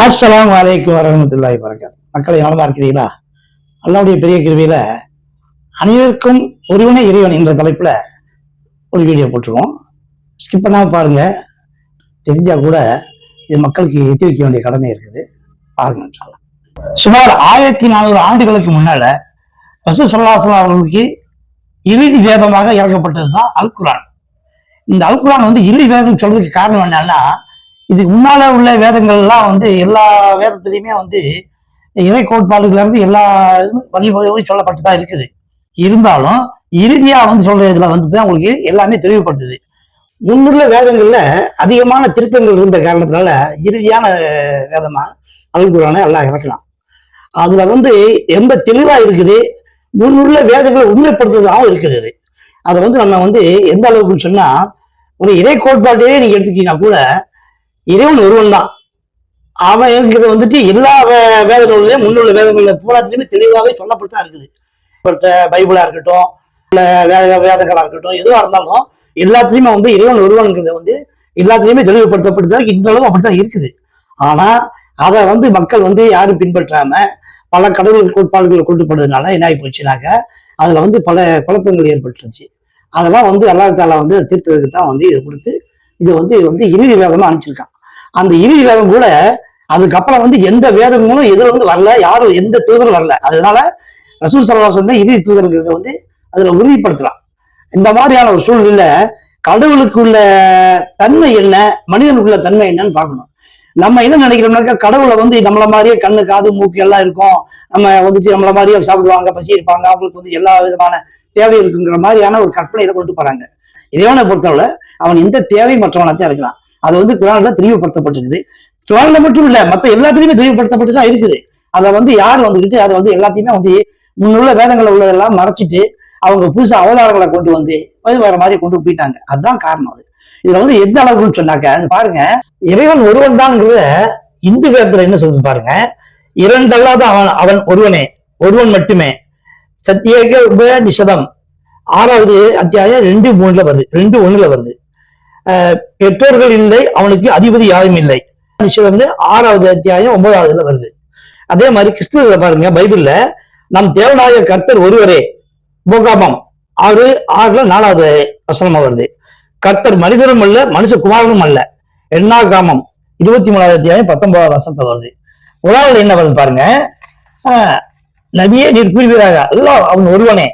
அஸ்லாம் அலைக்கும் வரஹ்மத்துல்லாஹி வரகாத் மக்களை நலமா இருக்கிறீங்களா அல்லாவுடைய பெரிய கிருவியில அனைவருக்கும் ஒருவனே இறைவன் என்ற தலைப்புல ஒரு வீடியோ போட்டுருவோம். ஸ்கிப் பண்ணாம பாருங்க. தெரிஞ்சா கூட இது மக்களுக்கு எத்தி வேண்டிய கடமை இருக்குது. பாருங்க சொல்லலாம் சுமார் ஆயிரத்தி நானூறு ஆண்டுகளுக்கு முன்னால ரசூல் சல்லாஹ் அவர்களுக்கு இறுதி வேதமாக இறக்கப்பட்டது தான் அல் குரான் இந்த அல் குரான் வந்து இறுதி வேதம் சொல்றதுக்கு காரணம் என்னன்னா இதுக்கு முன்னால உள்ள வேதங்கள்லாம் வந்து எல்லா வேதத்திலையுமே வந்து இறை கோட்பாடுகள்ல இருந்து எல்லா இதுவும் சொல்லப்பட்டு தான் இருக்குது. இருந்தாலும் இறுதியா வந்து சொல்ற இதுல வந்து தான் உங்களுக்கு எல்லாமே தெளிவுபடுத்துது. முன்னுள்ள வேதங்கள்ல அதிகமான திருத்தங்கள் இருந்த காரணத்தினால இறுதியான வேதமா? அல்குரானை எல்லாம் இறக்கலாம் அதுல வந்து ரொம்ப தெளிவா இருக்குது. முன்னுள்ள வேதங்களை உண்மைப்படுத்துறதாகவும் இருக்குது அது அதை வந்து நம்ம வந்து எந்த அளவுக்குன்னு சொன்னா ஒரு இறை கோட்பாட்டையே நீங்க எடுத்துக்கிட்டீங்கன்னா கூட இறைவன் ஒருவன் தான். அவன் இருக்கிறது வந்துட்டு எல்லா வே- வேத நூல்லையும் முன்னுள்ள வேதங்கள்ல பூராத்திலுமே தெளிவாகவே சொல்லப்பட்டு தான் இருக்குது. பட்ட பைபிளா இருக்கட்டும் இல்லை வேத வேதங்களா இருக்கட்டும் எதுவா இருந்தாலும் எல்லாத்துலயுமே வந்து இறைவன் ஒருவனுங்கிறது வந்து எல்லாத்துலயுமே தெளிவுபடுத்தப்பட்டு தான் இன்றளவும் அப்படித்தான் இருக்குது. ஆனா அதை வந்து மக்கள் வந்து யாரும் பின்பற்றாம பல கடவுள் கோட்பாடுகளை கொண்டுப்படுறதுனால என்ன ஆகி போச்சுனாக்க அதுல வந்து பல குழப்பங்கள் ஏற்பட்டுருச்சு. அதெல்லாம் வந்து அல்லாஹ் தாலா வந்து தீர்த்ததுக்கு தான் வந்து இதை கொடுத்து இதை வந்து வந்து இறுதி வேதமா அனுப்பிச்சிருக்கான். அந்த இறுதி வேதம் கூட அதுக்கப்புறம் வந்து எந்த வேதங்களும் இதுல வந்து வரல யாரும் எந்த தூதரும் வரல. அதனால ரசூல் சலவாசம் தான் இறுதி தூதருங்கிறத வந்து அதுல உறுதிப்படுத்தலாம் இந்த மாதிரியான ஒரு சூழ்நிலையில கடவுளுக்கு உள்ள தன்மை என்ன மனிதனுக்குள்ள தன்மை என்னன்னு பார்க்கணும். நம்ம என்ன நினைக்கிறோம்னாக்கா கடவுளை வந்து நம்மள மாதிரியே கண்ணு காது மூக்கு எல்லாம் இருக்கும். நம்ம வந்துட்டு நம்மள மாதிரியே சாப்பிடுவாங்க பசி இருப்பாங்க அவங்களுக்கு வந்து எல்லா விதமான தேவை இருக்குங்கிற மாதிரியான ஒரு கற்பனை இதை கொண்டு போறாங்க. இறைவனை பொறுத்தவரை அவன் எந்த தேவை மற்றவனத்தான் இருக்கிறான். அது வந்து குரான்ல தெளிவுபடுத்தப்பட்டிருக்குது. குரான்ல மட்டும் இல்ல மத்த எல்லாத்துலயுமே தெளிவுபடுத்தப்பட்டு தான் இருக்குது. அதை வந்து யார் வந்துகிட்டு அதை வந்து எல்லாத்தையுமே வந்து முன்னுள்ள வேதங்கள்ல உள்ளதெல்லாம் மறைச்சிட்டு அவங்க புதுசு அவதாரங்களை கொண்டு வந்து வேற மாதிரி கொண்டு போயிட்டாங்க. அதுதான் காரணம் அது. இதுல வந்து எந்த அளவுக்குன்னு சொன்னாக்க அது பாருங்க இறைவன் ஒருவன் தான்ங்கிறத இந்து வேதத்துல என்ன சொல்லுது பாருங்க இரண்டல்லாத அவன் அவன் ஒருவனே ஒருவன் மட்டுமே. சத்தியக உபநிஷதம் ஆறாவது அத்தியாயம் ரெண்டு மூணுல வருது ரெண்டு ஒண்ணுல வருது. பெற்றோர்கள் இல்லை அவனுக்கு அதிபதி யாரும் இல்லை. நிஷதம் வந்து ஆறாவது அத்தியாயம் ஒன்பதாவதுல வருது. அதே மாதிரி கிறிஸ்துவ பாருங்க பைபிள்ல நம் தேவநாயக கர்த்தர் ஒருவரே போகாமம் ஆறு ஆறுல நாலாவது வசனமா வருது. கர்த்தர் மனிதரும் அல்ல மனுஷ குமாரனும் அல்ல. எண்ணாகாமம் இருபத்தி மூணாவது அத்தியாயம் பத்தொன்பதாவது வசனத்துல வருது. உலகில் என்ன வருது பாருங்க நபியே நீர் கூறுவீராக. அல்ல அவன் ஒருவனே.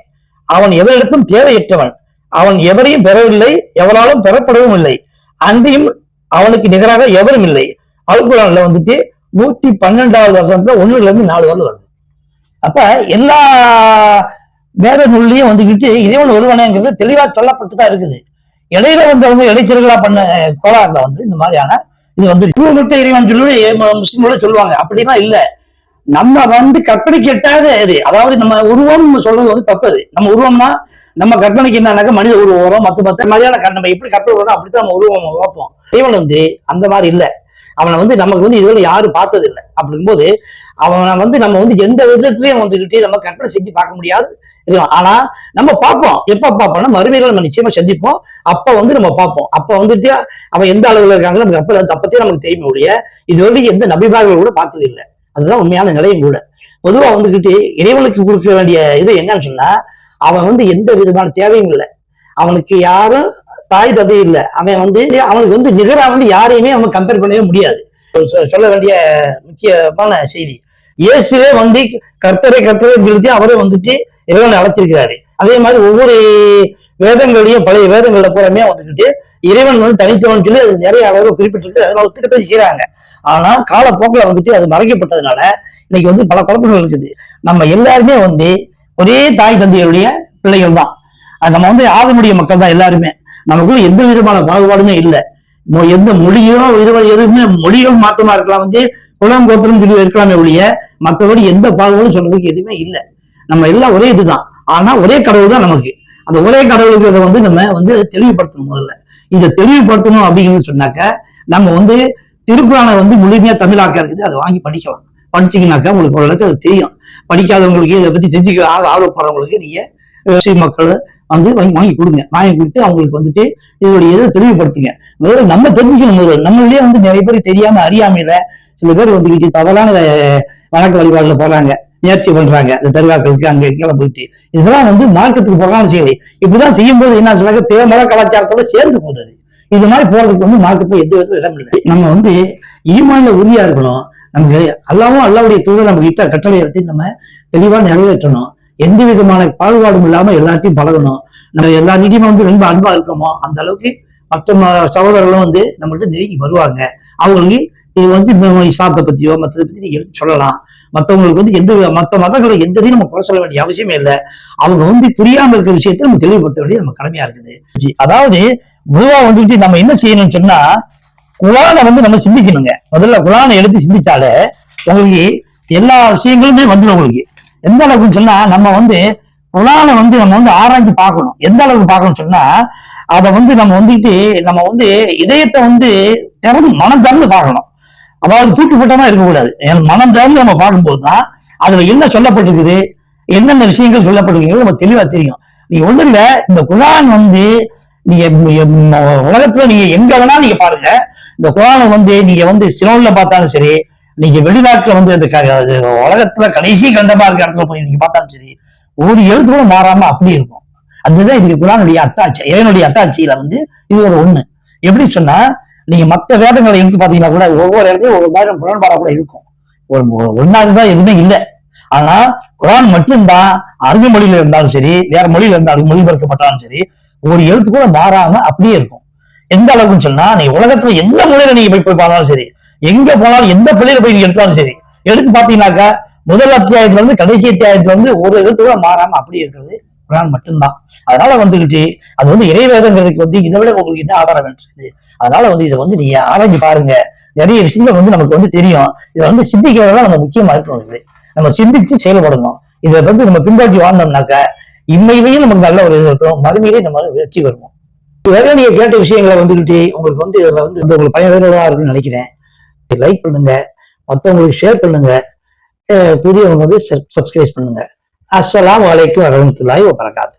அவன் எவரிடத்தும் தேவையற்றவன். அவன் எவரையும் பெறவில்லை எவராலும் பெறப்படவும் இல்லை. அன்றையும் அவனுக்கு நிகராக எவரும் இல்லை. அல்குரான்ல வந்துட்டு நூத்தி பன்னெண்டாவது வருஷத்துல ஒண்ணுல இருந்து நாலு வரல வருது. அப்ப எல்லா வேத நூல்லையும் வந்துகிட்டு இறைவன் ஒருவனேங்கிறது தெளிவா சொல்லப்பட்டு தான் இருக்குது. இடையில வந்தவங்க இடைச்சல்களா பண்ண கோளாறுல வந்து இந்த மாதிரியான இது வந்து மட்டும் இறைவன் சொல்லி முஸ்லீம்களோட சொல்லுவாங்க. அப்படிலாம் இல்ல. நம்ம வந்து கற்பனை கேட்டாத இது அதாவது நம்ம உருவம் சொல்றது வந்து தப்பு நம்ம உருவம்னா நம்ம கற்பனைக்கு என்னன்னாக்க மனித உருவம் மத்த மத்த மாதிரியான நம்ம எப்படி கற்பனை வரும் அப்படித்தான் நம்ம உருவம் பார்ப்போம். இவன் வந்து அந்த மாதிரி இல்ல. அவனை வந்து நமக்கு வந்து இதுவரை யாரும் பார்த்தது இல்லை. அப்படிங்கும்போது அவனை வந்து நம்ம வந்து எந்த விதத்திலையும் வந்துகிட்டு நம்ம கற்பனை செஞ்சு பார்க்க முடியாது. ஆனா நம்ம பார்ப்போம். எப்ப பார்ப்போம்னா மறுமையில நம்ம நிச்சயமா சந்திப்போம். அப்ப வந்து நம்ம பார்ப்போம். அப்ப வந்துட்டு அவன் எந்த அளவுல இருக்காங்க நமக்கு அப்ப தப்பத்தையும் நமக்கு தெரியுமே ஒழிய இது வரைக்கும் எந்த நபிபார்கள் கூட பார்த்தது இல்லை. அதுதான் உண்மையான நிலையும் கூட. பொதுவா வந்துகிட்டு இறைவனுக்கு கொடுக்க வேண்டிய இது என்னன்னு சொன்னா அவன் வந்து எந்த விதமான தேவையும் இல்லை. அவனுக்கு யாரும் தாய் தது இல்லை. அவன் வந்து அவனுக்கு வந்து நிகரா வந்து யாரையுமே அவன் கம்பேர் பண்ணவே முடியாது. சொல்ல வேண்டிய முக்கியமான செய்தி. இயேசுவே வந்து கர்த்தரை கர்த்தரை நிறுத்தி அவரே வந்துட்டு இறைவனை அழைத்திருக்கிறாரு. அதே மாதிரி ஒவ்வொரு வேதங்களையும் பழைய வேதங்கள்ல பூராமே வந்துகிட்டு இறைவன் வந்து தனித்தவன் சொல்லி அது நிறைய அளவு குறிப்பிட்டிருக்கு. அதனால ஒத்துக்கத்தை செய்யறாங்க ஆனா காலப்போக்கில் வந்துட்டு அது மறைக்கப்பட்டதுனால இன்னைக்கு வந்து பல குழப்பங்கள் இருக்குது. நம்ம எல்லாருமே வந்து ஒரே தாய் தந்தையருடைய பிள்ளைகள் தான் நம்ம வந்து ஆகமுடிய மக்கள் தான் எல்லாருமே. நமக்குள்ள எந்த விதமான பாகுபாடுமே இல்லை. மொ- எந்த மொழியோ இது எதுவுமே மொழிகள் மாற்றமா இருக்கலாம் வந்து குலம் கோத்திரம் சொல்லி இருக்கலாமே ஒழிய மற்றபடி எந்த பாகுபாடும் சொல்றதுக்கு எதுவுமே இல்லை. நம்ம எல்லாம் ஒரே இதுதான். ஆனா ஒரே கடவுள் தான் நமக்கு. அந்த ஒரே கடவுளுக்கு வந்து நம்ம வந்து தெளிவுபடுத்தணும் முதல்ல. இதை தெளிவுபடுத்தணும் அப்படிங்கிறது சொன்னாக்க நம்ம வந்து திருக்குறானை வந்து முழுமையா தமிழாக்க இருக்குது அதை வாங்கி படிக்கலாம். படிச்சீங்கன்னாக்கா உங்களுக்கு ஓரளவுக்கு அது தெரியும். படிக்காதவங்களுக்கு இதை பத்தி தெரிஞ்சுக்க ஆ- ஆர்வப்படுறவங்களுக்கு நீங்க விவசாய மக்கள் வந்து வாங்கி வாங்கி கொடுங்க. வாங்கி கொடுத்து அவங்களுக்கு வந்துட்டு இதோடைய இதை தெளிவுபடுத்துங்க. முதல்ல நம்ம தெரிஞ்சுக்கணும் முதல்ல. நம்மளே வந்து நிறைய பேர் தெரியாம அறியாமையில சில பேர் வந்துக்கிட்டு தவறான வழக்க வணக்க வழிபாடுல போறாங்க. முயற்சி பண்றாங்க. இந்த தருவாக்களுக்கு அங்க கீழே போயிட்டு. இதெல்லாம் வந்து மார்க்கத்துக்கு போறாலும் சரி இப்படிதான் செய்யும் போது என்ன சொல்றாங்க பேமல கலாச்சாரத்தோட சேர்ந்து போகுது இது மாதிரி போறதுக்கு வந்து மார்க்கத்துல எந்த விதத்துல இடம் இல்லை. நம்ம வந்து ஈமான்ல உறுதியா இருக்கணும். நமக்கு அல்லாவும் அல்லாவுடைய தூதர் நம்ம கிட்ட கட்டளை எடுத்து நம்ம தெளிவா நிறைவேற்றணும். எந்த விதமான பாகுபாடும் இல்லாம எல்லாத்தையும் பழகணும். நம்ம எல்லார்கிட்டயுமே வந்து ரொம்ப அன்பா இருக்கோமோ அந்த அளவுக்கு மற்ற ம- சகோதரர்களும் வந்து நம்மள்கிட்ட நெருங்கி வருவாங்க. அவங்களுக்கு இது வந்து இந்த இஸ்லாத்தை பத்தியோ மற்றதை பத்தி நீங்க எடுத்து சொல்லலாம். மற்றவங்களுக்கு வந்து எந்த மற்ற மத்த மதங்களை எந்த இதையும் நம்ம குறை சொல்ல வேண்டிய அவசியமே இல்லை. அவங்க வந்து புரியாம இருக்கிற விஷயத்தை நம்ம தெளிவுபடுத்த வேண்டியது நம்ம கடமையா இருக்குது. அதாவது குருவா வந்துட்டு நம்ம என்ன செய்யணும்னு சொன்னா குரானை வந்து நம்ம சிந்திக்கணுங்க. முதல்ல குரானை எடுத்து சிந்திச்சாலே உங்களுக்கு எல்லா விஷயங்களுமே வந்துடும் உங்களுக்கு. எந்த அளவுக்குன்னு சொன்னா நம்ம வந்து குரானை வந்து நம்ம வந்து ஆராய்ஞ்சு பார்க்கணும். எந்த அளவுக்கு பார்க்கணும்னு சொன்னா அதை வந்து நம்ம வந்துட்டு நம்ம வந்து இதயத்தை வந்து திறந்து மனம் திறந்து பார்க்கணும். அதாவது பூட்டு போட்டமா இருக்கக்கூடாது. மனம் திறந்து நம்ம பார்க்கும்போது தான் அதுல என்ன சொல்லப்பட்டிருக்குது என்னென்ன விஷயங்கள் சொல்லப்பட்டிருக்குது நம்ம தெளிவா தெரியும். நீ ஒண்ணு இல்ல இந்த குரான் வந்து நீங்க உலகத்துல நீங்க எங்க வேணாலும் நீங்க பாருங்க. இந்த குரானை வந்து நீங்க வந்து சிலோன்ல பார்த்தாலும் சரி நீங்க வெளிநாட்டுல வந்து இந்த க- உலகத்துல கடைசி கண்டமா இருக்க இடத்துல போய் நீங்க பார்த்தாலும் சரி ஒரு எழுத்து கூட மாறாம அப்படியே இருக்கும். அதுதான் இதுக்கு குரானுடைய அத்தாட்சி இறைவனுடைய அத்தாட்சியில வந்து இது ஒரு ஒண்ணு. எப்படி சொன்னா நீங்க மத்த வேதங்களை எடுத்து பாத்தீங்கன்னா கூட ஒவ்வொரு இடத்துலயும் ஒவ்வொரு மாதிரி முரண்பாடா கூட இருக்கும். ஒரு ஒரு ஒன்னாவதுதான் எதுவுமே இல்லை. ஆனா குரான் மட்டும்தான் அரபி மொழியில இருந்தாலும் சரி வேற மொழியில இருந்தாலும் மொழிபெயர்க்கப்பட்டாலும் சரி ஒரு எழுத்து கூட மாறாம அப்படியே இருக்கும். எந்த அளவுக்குன்னு சொன்னா நீ உலகத்துல எந்த மூலையில நீங்க போய் போய் பார்த்தாலும் சரி எங்க போனாலும் எந்த பிள்ளையில போய் நீங்க எடுத்தாலும் சரி எடுத்து பாத்தீங்கன்னாக்கா முதல் அத்தியாயத்துல இருந்து கடைசி அத்தியாயத்துல இருந்து ஒரு எழுத்து கூட மாறாம அப்படி இருக்கிறது குரான் மட்டும்தான். அதனால வந்துகிட்டு அது வந்து இறைவேதங்கிறதுக்கு வந்து இதை விட உங்களுக்கு என்ன ஆதாரம் வேண்டியது அதனால வந்து இதை வந்து நீங்க ஆராய்ஞ்சு பாருங்க. நிறைய விஷயங்கள் வந்து நமக்கு வந்து தெரியும். இதை வந்து சிந்திக்கிறதெல்லாம் நம்ம முக்கியமா இருக்கணும் இது. நம்ம சிந்திச்சு செயல்படணும். இதை வந்து நம்ம பின்பற்றி வாழ்ந்தோம்னாக்கா இம்மையிலேயே நமக்கு நல்ல ஒரு இது இருக்கும். மறுமையிலேயே நம்ம வெற்றி வருவோம் வேற நீங்க கேட்ட விஷயங்களை வந்துகிட்டு உங்களுக்கு வந்து இதுல வந்து இந்த உங்களுக்கு பயனுள்ளதாக இருக்குன்னு நினைக்கிறேன். லைக் பண்ணுங்க. மற்றவங்களுக்கு ஷேர் பண்ணுங்க. புதியவங்க வந்து சப்ஸ்கிரைப் பண்ணுங்க. அஸ்லாம் வலைக்கும் வரமத்துலாய் பறக்காது